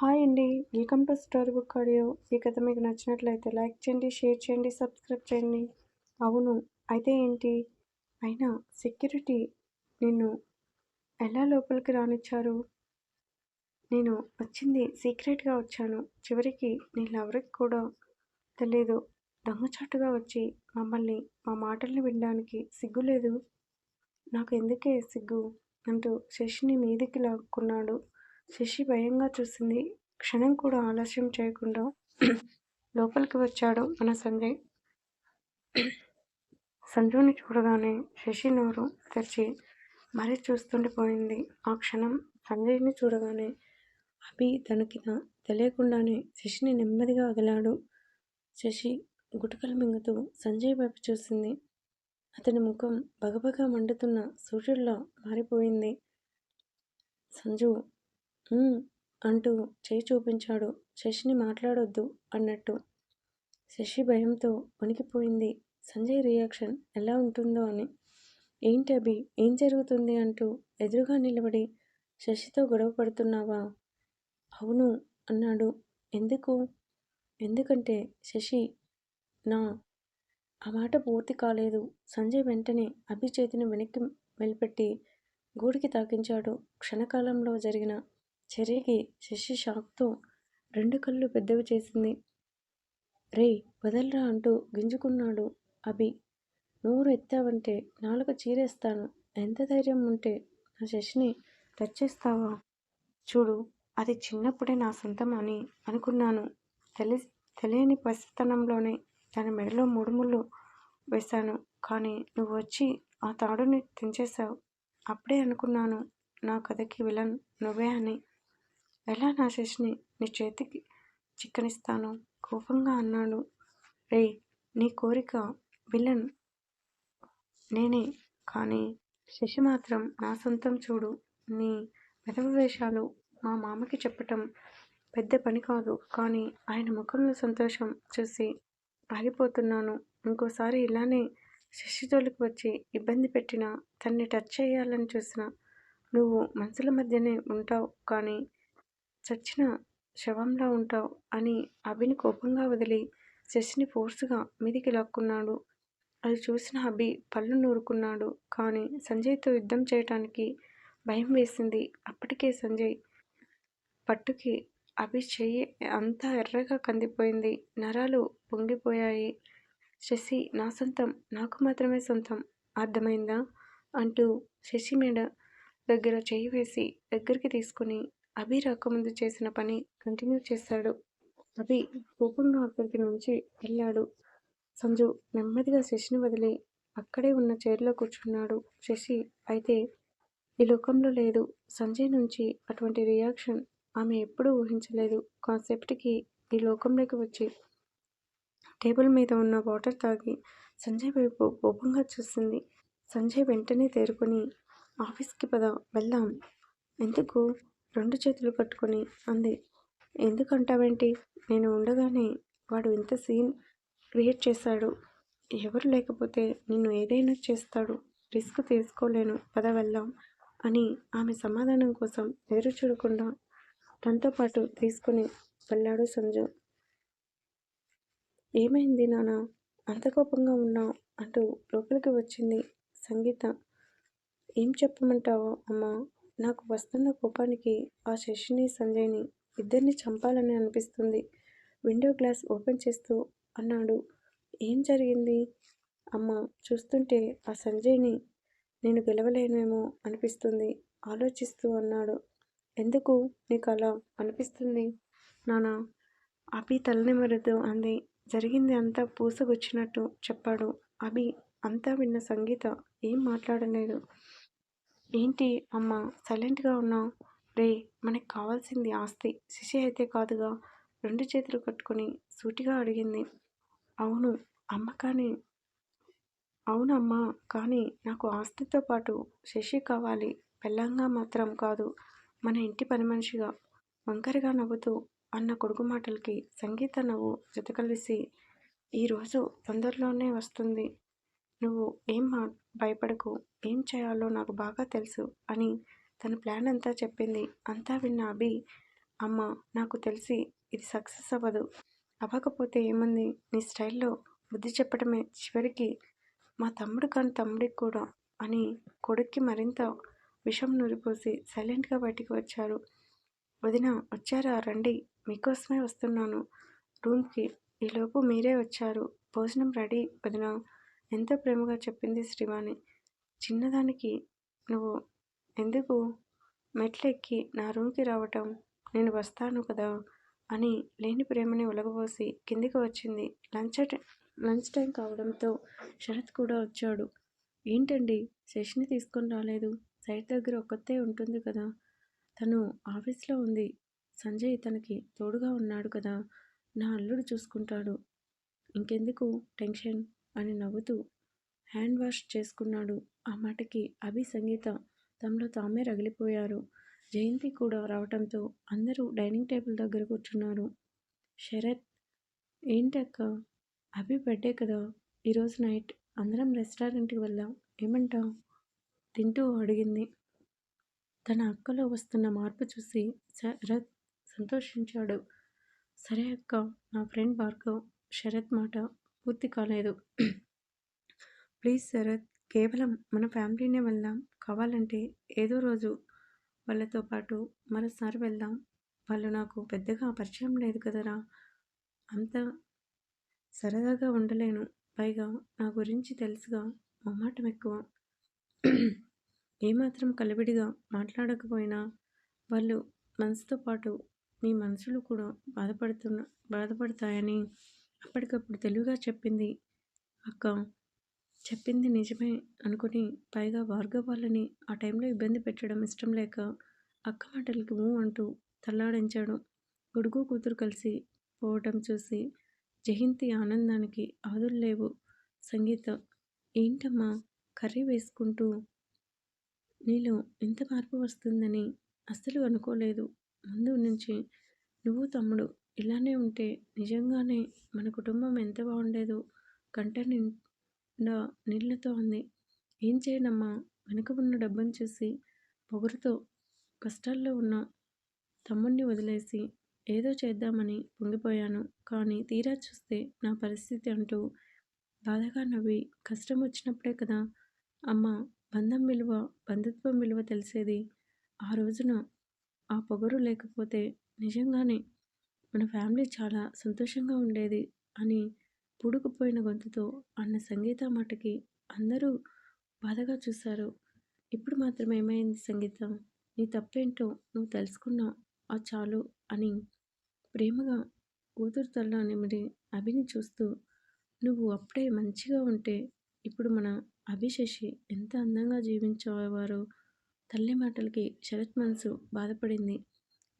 Hi అండి. Welcome to story book audio. ఈ కథ మీకు నచ్చినట్లయితే లైక్ చేయండి షేర్ చేయండి సబ్స్క్రైబ్ చేయండి. అవును. అయితే ఏంటి? అయినా సెక్యూరిటీ నిన్ను ఎలా లోపలికి రానిచ్చారు? నేను వచ్చింది సీక్రెట్గా వచ్చాను. చివరికి నీళ్ళెవరికి కూడా తెలియదు దొంగచాటుగా వచ్చి మమ్మల్ని మా మాటల్ని వినడానికి సిగ్గు లేదు. నాకు ఎందుకే సిగ్గు? అంటూ శశిని మీదికి లాక్కున్నాడు. శశి భయంగా చూసింది. క్షణం కూడా ఆలస్యం చేయకుండా లోపలికి వచ్చాడు మన సంజయ్. సంజుని చూడగానే శశి నోరు తెరిచి మరీ చూస్తుండిపోయింది. ఆ క్షణం సంజయ్ని చూడగానే అభి తనకిన తెలియకుండానే శశిని నెమ్మదిగా వదిలాడు. శశి గుటకలు మింగుతూ సంజయ్ వైపు చూసింది. అతని ముఖం బగబగా మండుతున్న సూర్యుడిలా మారిపోయింది. సంజు అంటూ చేయి చూపించాడు. శశిని మాట్లాడొద్దు అన్నట్టు. శశి భయంతో వణికిపోయింది. సంజయ్ రియాక్షన్ ఎలా ఉంటుందో అని. ఏంటి అభి? ఏం జరుగుతుంది? అంటూ ఎదురుగా నిలబడి శశితో గొడవ పడుతున్నావా? అవును అన్నాడు. ఎందుకు? ఎందుకంటే శశి నా ఆ మాట పూర్తి కాలేదు. సంజయ్ వెంటనే అభి చేతిని వెనక్కి మెలిపెట్టి గూడికి తాకించాడు. క్షణకాలంలో జరిగిన చెరిగి శశి షాక్తో రెండు కళ్ళు పెద్దవి చేసింది. రే వదలరా అంటూ గింజుకున్నాడు అభి. నోరు ఎత్తావంటే నాలుగు చీరేస్తాను. ఎంత ధైర్యం ఉంటే నా శశిని టచ్ చేస్తావా? చూడు అది చిన్నప్పుడే నా సొంతం అని అనుకున్నాను. తెలి తెలియని పసితనంలోనే దాని మెడలో మూడు ముళ్ళు వేశాను. కానీ నువ్వు వచ్చి ఆ తాడుని తెంచేశావు. అప్పుడే అనుకున్నాను నా కథకి విలన్ నువ్వే అని. ఎలా నా శశిని నీ చేతికి చిక్కనిస్తాను? కోపంగా అన్నాడు. రే నీ కోరిక విలన్. నేనే కానీ శశి మాత్రం నా సొంతం చూడు. నీ మెదవ వేషాలు మా మామకి చెప్పటం పెద్ద పని కాదు కానీ ఆయన ముఖంలో సంతోషం చూసి ఆగిపోతున్నాను. ఇంకోసారి ఇలానే శశి వచ్చి ఇబ్బంది పెట్టినా తన్ని టచ్ చేయాలని చూసిన నువ్వు మనసుల మధ్యనే ఉంటావు కానీ చచ్చిన శవంలా ఉంటావు అని అభిని కోపంగా వదిలి శశిని ఫోర్స్గా మీదికి లాక్కున్నాడు. అది చూసిన అభి పళ్ళు నూరుకున్నాడు. కానీ సంజయ్తో యుద్ధం చేయటానికి భయం వేసింది అప్పటికే సంజయ్. పట్టుకి అభి చెయ్యి అంతా ఎర్రగా కందిపోయింది. నరాలు పొంగిపోయాయి. శశి నా సొంతం నాకు మాత్రమే సొంతం అర్థమైందా? అంటూ శశి మేడ దగ్గర చెయ్యి వేసి దగ్గరికి తీసుకుని అభి రాకముందు చేసిన పని కంటిన్యూ చేశాడు అభి కోపంగా అక్కడికి నుంచి వెళ్ళాడు. సంజు నెమ్మదిగా శశిని వదిలి అక్కడే ఉన్న చైర్లో కూర్చున్నాడు. శశి అయితే ఈ లోకంలో లేదు. సంజయ్ నుంచి అటువంటి రియాక్షన్ ఆమె ఎప్పుడూ ఊహించలేదు. కాన్సెప్ట్కి ఈ లోకంలోకి వచ్చి టేబుల్ మీద ఉన్న వాటర్ తాగి సంజయ్ వైపు కోపంగా చూసింది. సంజయ్ వెంటనే తేరుకొని ఆఫీస్కి పద వెళ్దాం. ఎందుకు? రెండు చేతులు పట్టుకొని అంది. ఎందుకంటావేంటి? నేను ఉండగానే వాడు ఇంత సీన్ క్రియేట్ చేశాడు. ఎవరు లేకపోతే నిన్ను ఏదైనా చేస్తాడు. రిస్క్ తీసుకోలేను. పద వెళ్దాం అని ఆమె సమాధానం కోసం ఎదురు చూడకుండా తనతో పాటు తీసుకుని వెళ్ళాడు సంజు. ఏమైంది నాన్న? అంత కోపంగా ఉన్నావు అంటూ లోపలికి వచ్చింది సంగీత. ఏం చెప్పమంటావో అమ్మా? నాకు వస్తున్న కోపానికి ఆ శశిని సంజయ్ని ఇద్దరిని చంపాలని అనిపిస్తుంది. విండో గ్లాస్ ఓపెన్ చేస్తూ అన్నాడు. ఏం జరిగింది? అమ్మ చూస్తుంటే ఆ సంజయ్ని నేను గెలవలేనేమో అనిపిస్తుంది. ఆలోచిస్తూ అన్నాడు. ఎందుకు నీకు అలా అనిపిస్తుంది? నానా అభి తలనిమరుతూ అంది. జరిగింది అంతా పూసగొచ్చినట్టు చెప్పాడు. అభి అంతా విన్న సంగీత ఏం మాట్లాడలేదు. ఏంటి అమ్మ సైలెంట్గా ఉన్నావు? రే మనకు కావాల్సింది ఆస్తి. శిశి అయితే కాదుగా. రెండు చేతులు కట్టుకొని సూటిగా అడిగింది. అవును అమ్మ కానీ అవునమ్మా కానీ నాకు ఆస్తితో పాటు శశి కావాలి. పెళ్ళంగా మాత్రం కాదు. మన ఇంటి పని మనిషిగా. వంకరగా నవ్వుతూ అన్న కొడుకు మాటలకి సంగీత నవ్వు జతకలిసి ఈరోజు తొందరలోనే వస్తుంది. నువ్వు ఏం మా భయపడకు. ఏం చేయాలో నాకు బాగా తెలుసు అని తన ప్లాన్ అంతా చెప్పింది. అంతా విన్న అభి అమ్మ నాకు తెలిసి ఇది సక్సెస్ అవ్వదు. అవ్వకపోతే ఏముంది? నీ స్టైల్లో బుద్ధి చెప్పడమే చివరికి. మా తమ్ముడు కాని తమ్ముడికి కూడా అని కొడుక్కి మరింత విషం నూరిపోసి సైలెంట్గా బయటికి వచ్చారు. వదిన వచ్చారా? రండి మీకోసమే వస్తున్నాను. రూమ్కి. ఈలోపు మీరే వచ్చారు. భోజనం రెడీ వదిన. ఎంతో ప్రేమగా చెప్పింది శ్రీవాణి. చిన్నదానికి నువ్వు ఎందుకు మెట్లెక్కి నా రూమ్కి రావటం? నేను వస్తాను కదా? అని లేని ప్రేమని ఒలగబోసి కిందికి వచ్చింది. లంచ్ లంచ్ టైం కావడంతో శరత్ కూడా వచ్చాడు. ఏంటండి? శశిని తీసుకొని రాలేదు. సైట్ దగ్గర ఒక్కతే ఉంటుంది కదా? తను ఆఫీస్లో ఉంది. సంజయ్ తనకి తోడుగా ఉన్నాడు కదా? నా అల్లుడు చూసుకుంటాడు. ఇంకెందుకు టెన్షన్? అని నవ్వుతూ హ్యాండ్ వాష్ చేసుకున్నాడు. ఆ మాటకి అభి సంగీత తమలో తామే రగిలిపోయారు. జయంతి కూడా రావటంతో అందరూ డైనింగ్ టేబుల్ దగ్గర కూర్చున్నారు. శరత్ ఏంటక్క? అభి బర్త్డే కదా. ఈరోజు నైట్ అందరం రెస్టారెంట్కి వెళ్దాం. ఏమంటావు? తింటూ అడిగింది. తన అక్కలో వస్తున్న మార్పు చూసి శరత్ సంతోషించాడు. సరే అక్క నా ఫ్రెండ్ భార్గవ్ శరత్ మాట పూర్తి కాలేదు. ప్లీజ్ శరత్ కేవలం మన ఫ్యామిలీనే వెళ్దాం. కావాలంటే ఏదో రోజు వాళ్ళతో పాటు మరోసారి వెళ్దాం. వాళ్ళు నాకు పెద్దగా పరిచయం లేదు కదరా. అంత సరదాగా ఉండలేను. పైగా నా గురించి తెలుసుగా. మొమ్మాటం ఎక్కువ ఏమాత్రం కలివిడిగా మాట్లాడకపోయినా వాళ్ళు మనసుతో పాటు మీ మనసులు కూడా బాధపడుతున్న బాధపడతాయని అప్పటికప్పుడు తెలివిగా చెప్పింది అక్క. చెప్పింది నిజమే అనుకుని పైగా భార్గవ్ వాళ్ళని ఆ టైంలో ఇబ్బంది పెట్టడం ఇష్టం లేక అక్క మాటలకి ఊ అంటూ తల్లాడించాడు. గుడుగు కూతురు కలిసి పోవటం చూసి జయంతి ఆనందానికి ఆదులు లేవు. సంగీత ఏంటమ్మా కర్రీ వేసుకుంటూ నీలో ఇంత మార్పు వస్తుందని అస్సలు అనుకోలేదు. ముందు నుంచి నువ్వు తమ్ముడు ఇలానే ఉంటే నిజంగానే మన కుటుంబం ఎంత బాగుండేదో కంట నిండా నీళ్ళతో ఉంది. ఏం చేయనమ్మా? వెనుక ఉన్న డబ్బును చూసి పొగరుతో కష్టాల్లో ఉన్న తమ్ముణ్ణి వదిలేసి ఏదో చేద్దామని పొంగిపోయాను. కానీ తీరా చూస్తే నా పరిస్థితి అంటూ బాధగా నవ్వి కష్టం వచ్చినప్పుడే కదా అమ్మ బంధం విలువ బంధుత్వం విలువ తెలిసేది. ఆ రోజున ఆ పొగరు లేకపోతే నిజంగానే మన ఫ్యామిలీ చాలా సంతోషంగా ఉండేది అని పూడుకుపోయిన గొంతుతో అన్న సంగీత మాటకి అందరూ బాధగా చూశారు. ఇప్పుడు మాత్రం ఏమైంది సంగీత? నీ తప్పేంటో నువ్వు తెలుసుకున్నావు ఆ చాలు అని ప్రేమగా కూతురు తల్ల నిమిడి అభిని చూస్తూ నువ్వు అప్పుడే మంచిగా ఉంటే ఇప్పుడు మన అభిశశి ఎంత అందంగా జీవించేవారో తల్లి మాటలకి శరత్ మనసు బాధపడింది.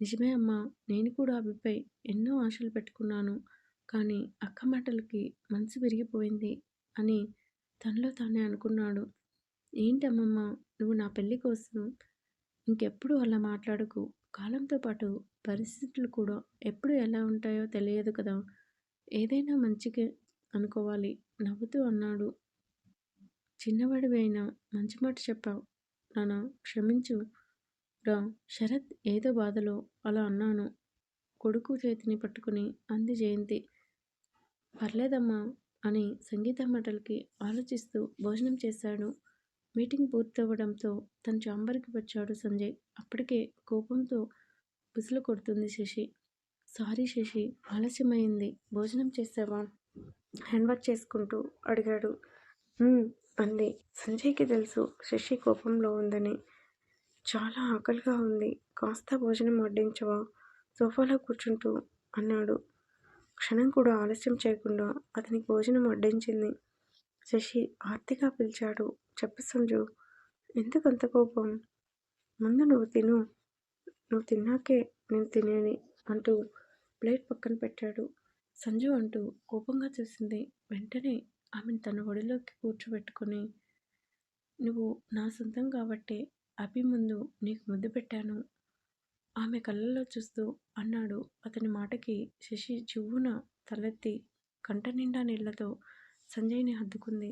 నిజమే అమ్మా. నేను కూడా అభిపై ఎన్నో ఆశలు పెట్టుకున్నాను. కానీ అక్క మాటలకి మనసు విరిగిపోయింది అని తనలో తానే అనుకున్నాడు. ఏంటమ్మమ్మ నువ్వు నా పెళ్ళి కోసం ఇంకెప్పుడు అలా మాట్లాడకు? కాలంతో పాటు పరిస్థితులు కూడా ఎప్పుడు ఎలా ఉంటాయో తెలియదు కదా. ఏదైనా మంచిగా అనుకోవాలి నవ్వుతూ అన్నాడు. చిన్నవాడివైనా మంచి మాట చెప్పావు. నాన్న క్షమించు. రా శరత్ ఏదో బాధలో అలా అన్నాను. కొడుకు చేతిని పట్టుకుని అంది జయంతి. పర్లేదమ్మా అని సంగీత మాటలకి ఆలోచిస్తూ భోజనం చేశాడు. మీటింగ్ పూర్తవడంతో తన చాంబర్కి వచ్చాడు సంజయ్. అప్పటికే కోపంతో బుసులు కొడుతుంది శశి. సారీ శశి ఆలస్యమైంది. భోజనం చేసావా? హ్యాండ్ వాష్ చేసుకుంటూ అడిగాడు. అంది. సంజయ్కి తెలుసు శశి కోపంలో ఉందని. చాలా ఆకలిగా ఉంది. కాస్త భోజనం వడ్డించవా? సోఫాలో కూర్చుంటూ అన్నాడు. క్షణం కూడా ఆలస్యం చేయకుండా అతనికి భోజనం వడ్డించింది. శశి ఆర్తిగా పిలిచాడు. చెప్పు సంజు ఎందుకు అంత కోపం? ముందు నువ్వు తిను. నువ్వు తిన్నాకే నేను తినేది అంటూ ప్లేట్ పక్కన పెట్టాడు. సంజు అంటూ కోపంగా చూసింది వెంటనే ఆమెను తన ఒడిలోకి కూర్చోబెట్టుకొని నువ్వు నా సొంతం కాబట్టే అభి ముందు నీకు ముద్దు పెట్టాను. ఆమె కళ్ళల్లో చూస్తూ అన్నాడు. అతని మాటకి శశి చివ్వున తలెత్తి కంట నిండా నీళ్ళతో సంజయ్ని హద్దుకుంది